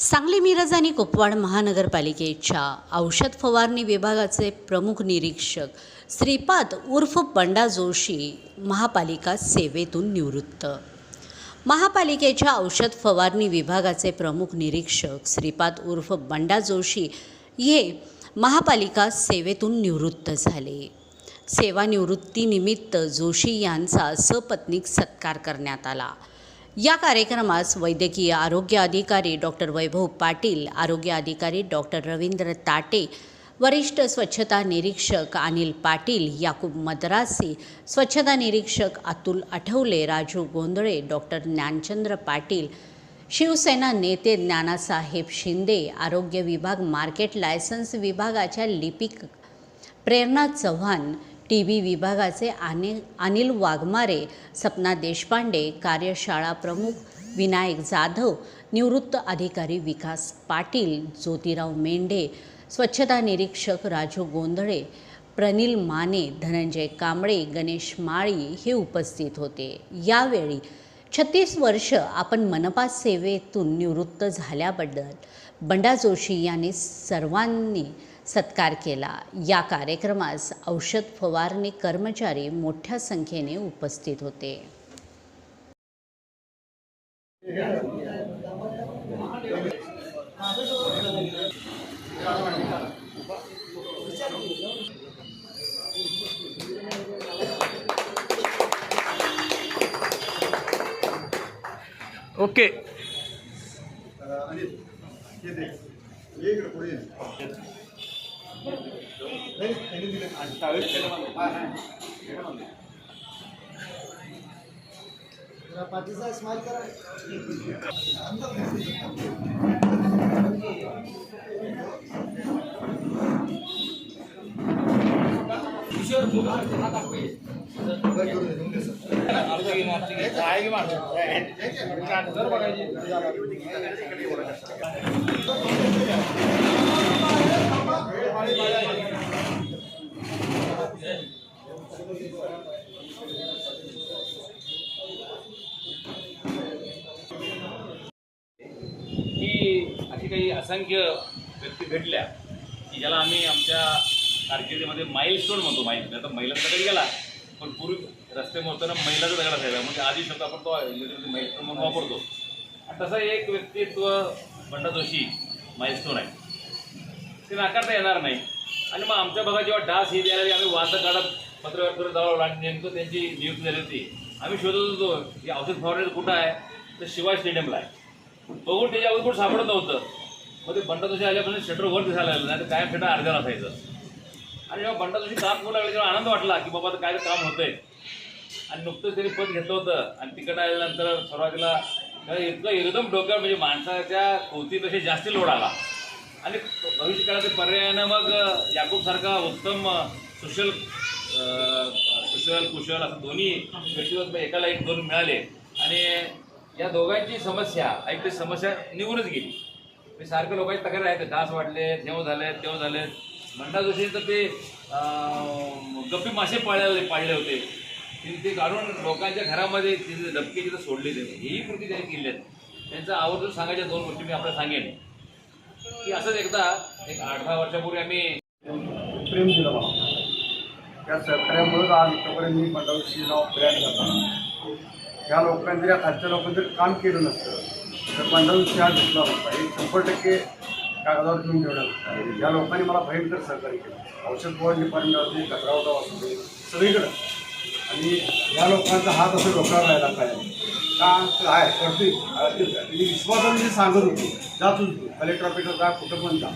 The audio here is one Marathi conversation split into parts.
सांगली मिरज आणि कुपवाड महानगरपालिकेच्या औषध फवारणी विभागाचे प्रमुख निरीक्षक श्रीपाद उर्फ बंडा जोशी महापालिका सेवेतून निवृत्त. महापालिकेच्या औषध फवारणी विभागाचे प्रमुख निरीक्षक श्रीपाद उर्फ बंडा जोशी हे महापालिका सेवेतून निवृत्त झाले. सेवानिवृत्तीनिमित्त जोशी यांचा सपत्नीक सत्कार करण्यात आला. या कार्यक्रमास वैद्यकीय आरोग्य अधिकारी डॉक्टर वैभव पाटील आरोग्य अधिकारी डॉक्टर रवींद्र ताटे वरिष्ठ स्वच्छता निरीक्षक अनिल पाटील याकूब मद्रासी स्वच्छता निरीक्षक अतुल आठवले राजू गोंधळे डॉक्टर ज्ञानचंद्र पाटील शिवसेना नेते ज्ञानासाहेब शिंदे आरोग्य विभाग मार्केट लायसन्स विभागाच्या लिपिक प्रेरणा चव्हाण टी व्ही विभागाचे आणि अनिल वाघमारे सपना देशपांडे कार्यशाळा प्रमुख विनायक जाधव निवृत्त अधिकारी विकास पाटील ज्योतिराव मेंढे स्वच्छता निरीक्षक राजू गोंधळे प्रनिल माने धनंजय कांबळे गणेश माळी हे उपस्थित होते. यावेळी छत्तीस वर्ष आपण मनपा सेवेतून निवृत्त झाल्याबद्दल बंडा जोशी यांनी सर्वांनी सत्कार केला. या कार्यक्रमास औषध फवारणी कर्मचारी मोठ्या संख्येने उपस्थित होते. ओके. पाठीचा स्माइल करा की अशी काही असंख्य व्यक्ती भेटल्या की ज्याला आम्ही आमच्या कारकिर्दीमध्ये माईलस्टोन म्हणतो. माईल आता महिलांचा दगड गेला? पण पूर्वी रस्ते मोडताना महिलाचा दगड असायचा. म्हणजे आधी शब्द आपण तो माईलस्टोन म्हणून वापरतो. आणि तसं एक व्यक्तित्व बंडा जोशी माईलस्टोन आहे. ते नाकारता येणार नाही. आणि मग आमच्या भागात जेव्हा डास ही द्यायला आम्ही वाद काढत पत्रव्यवहार करत जावं आणि नेमकं त्यांची नियुक्ती झाली होती. आम्ही शोधत होतो की औषध फवारणी कुठं आहे? तर शिवाय स्टेडियमला आहे. बघून त्याच्या अगोदर कुठं सापडत नव्हतं. मग ते बंडा जोशी आल्यापासून शटर वर दिसायला लागलं नाही तर कायम शटर अर्ध्याला असायचं आणि जेव्हा बंडा जोशी काम करू लागले तेव्हा आनंद वाटला की बाबा आता काय तर काम होतंय. आणि नुकतंच त्यांनी पद घेतलं होतं. आणि तिकडं आल्यानंतर सुरुवातीला इतकं एकदम डोक्यावर म्हणजे माणसाच्या कौतीपेक्षा जास्ती लोड आला. आणि भविष्यकाळाचे पर्यायानं मग याकूबसारखा उत्तम सुशल सुशल कुशल कुशल असं दोन्ही व्यक्तिगत म्हणजे एकाला एक दोन मिळाले. आणि या दोघांची समस्या ऐकली समस्या निघूनच गेली. मी सारखं लोकांची तक्रार आहे ते डास वाटले ठेव झाले तेव झाले मंडा जोशी तर ते गप्पी मासे पाळले पाळले होते. ते ते काढून लोकांच्या घरामध्ये तिथे डबके तिथं सोडले ते. हेही कृती त्यांनी केली आहेत. त्यांचं आवर्जून सांगायच्या दोन गोष्टी मी आपल्याला सांगेन. की असंच एकदा एक आठ दहा वर्षापूर्वी आम्ही प्रेम दिलं मला. त्या सहकार्यामुळेच आज इथपर्यंत मी पंढरपूरशी नाव ब्रँड करतो. या लोकांनी या खालच्या लोकांनी काम केलं नसतं. तर पंढरपूरशी हा घेतला होता. एक शंभर टक्के कागदावर घेऊन ठेवण्यात होता. या लोकांनी मला भयंकर सहकार्य केलं. औषध फवारणी डिपार्टमेंट असू दे कचरा उठाव सगळीकडं. आणि या लोकांचा हात असं डोक्यावर राहिला काय का काय करते त्यांनी विश्वासाने जे सांगत होते जात होतो. कलेक्टर ऑफिसला जा कुठं पण जा.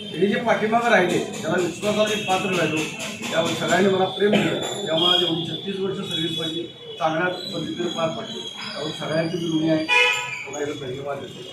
त्यांनी जे पाठीमागं राहिले त्याला विश्वासाने पात्र राहिलो त्यावर सगळ्यांनी मला प्रेम दिलं त्यामुळे आज छत्तीस वर्ष सर्व्हिस पाहिजे चांगल्या पद्धतीने पार पडली. त्यावर सगळ्यांची मी ऋणी आहे. 我们有个朋友话？就是。